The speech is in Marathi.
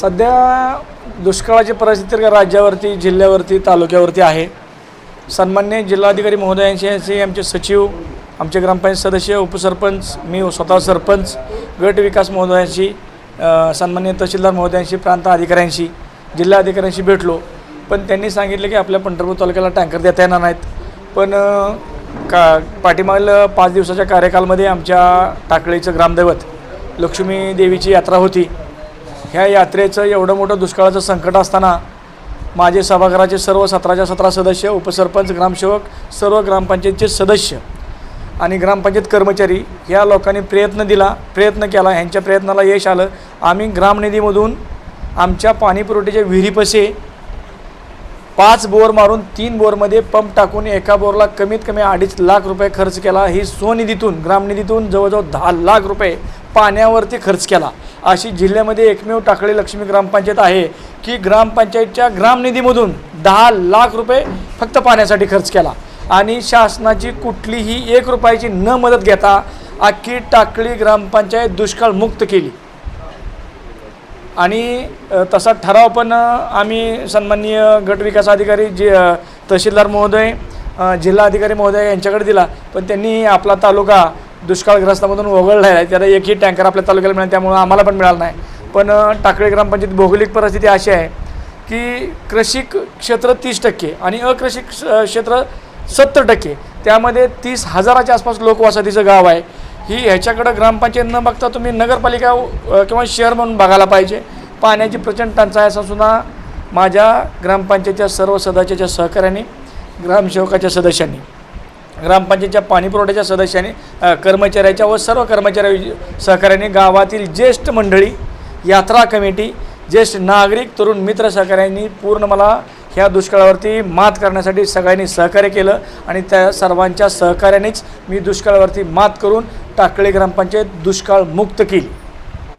सध्या दुष्काळाची परिस्थिती राज्यावरती जिल्ह्यावरती तालुक्यावरती आहे. सन्मान्य जिल्हाधिकारी महोदयांशी आमचे सचिव आमचे ग्रामपंचायत सदस्य उपसरपंच मी स्वतः सरपंच गट विकास महोदयांशी सन्मान्य तहसीलदार महोदयांशी प्रांत अधिकाऱ्यांशी जिल्हाधिकाऱ्यांशी भेटलो. पण त्यांनी सांगितलं की आपल्या पंढरपूर तालुक्याला टँकर देता येणार नाहीत. पण का पाठीमागील पाच दिवसाच्या कार्यकालमध्ये आमच्या टाकळीचं ग्रामदैवत लक्ष्मी देवीची यात्रा होती. ह्या यात्रेचं एवढं मोठं दुष्काळाचं संकट असताना माझे सभागृहाचे सर्व सतराच्या सतरा सदस्य उपसरपंच ग्रामसेवक सर्व ग्रामपंचायतचे सदस्य आणि ग्रामपंचायत कर्मचारी या लोकांनी प्रयत्न दिला प्रयत्न केला ह्यांच्या प्रयत्नाला यश आलं. आम्ही ग्रामनिधीमधून आमच्या पाणीपुरवठ्याच्या विहिरीपसे पाच बोर मारून तीन बोरमध्ये पंप टाकून एका बोरला कमीत कमी अडीच लाख रुपये खर्च केला. ही स्वनिधीतून ग्रामनिधीतून जवळजवळ दहा लाख रुपये पाण्यावरती खर्च केला. अशी जिल्ह्यामध्ये एकमेव टाकळी लक्ष्मी ग्रामपंचायत आहे की ग्रामपंचायतच्या ग्रामनिधीमधून दहा लाख रुपये फक्त पाण्यासाठी खर्च केला. आणि शासनाची कुठलीही एक रुपयाची न मदत घेता अख्खी टाकळी ग्रामपंचायत दुष्काळमुक्त केली. आणि तसा ठराव पण आम्ही सन्माननीय गट विकास अधिकारी जे तहसीलदार महोदय जिल्हा अधिकारी महोदय यांच्याकडे दिला. पण त्यांनी आपला तालुका दुष्काळग्रस्तामधून वगळला आहे त्याला एकही टँकर आपल्या तालुक्याला मिळाला त्यामुळं आम्हाला पण मिळाला नाही. पण टाकळी ग्रामपंचायत भौगोलिक परिस्थिती अशी आहे की कृषी क्षेत्र तीस टक्के आणि अकृषी क्षेत्र सत्तर टक्के. त्यामध्ये तीस हजाराच्या आसपास लोकवसाहतीचं गाव आहे. ही ह्याच्याकडं ग्रामपंचायत न बघता तुम्ही नगरपालिका किंवा शहर म्हणून बघायला पाहिजे. पाण्याची प्रचंड टंचाई असूनसुद्धा माझ्या ग्रामपंचायतच्या सर्व सदस्याच्या सहकार्याने ग्रामसेवकाच्या सदस्यांनी ग्रामपंचायतच्या पाणीपुरवठ्याच्या सदस्यांनी कर्मचाऱ्याच्या व सर्व कर्मचाऱ्या सहकाऱ्यांनी गावातील ज्येष्ठ मंडळी यात्रा कमिटी ज्येष्ठ नागरिक तरुण मित्र सहकाऱ्यांनी पूर्ण मला ह्या दुष्काळावरती मात करण्यासाठी सगळ्यांनी सहकार्य केलं आणि त्या सर्वांच्या सहकार्यानेच मी दुष्काळावरती मात करून टाकळी ग्रामपंचायत दुष्काळ मुक्त केली.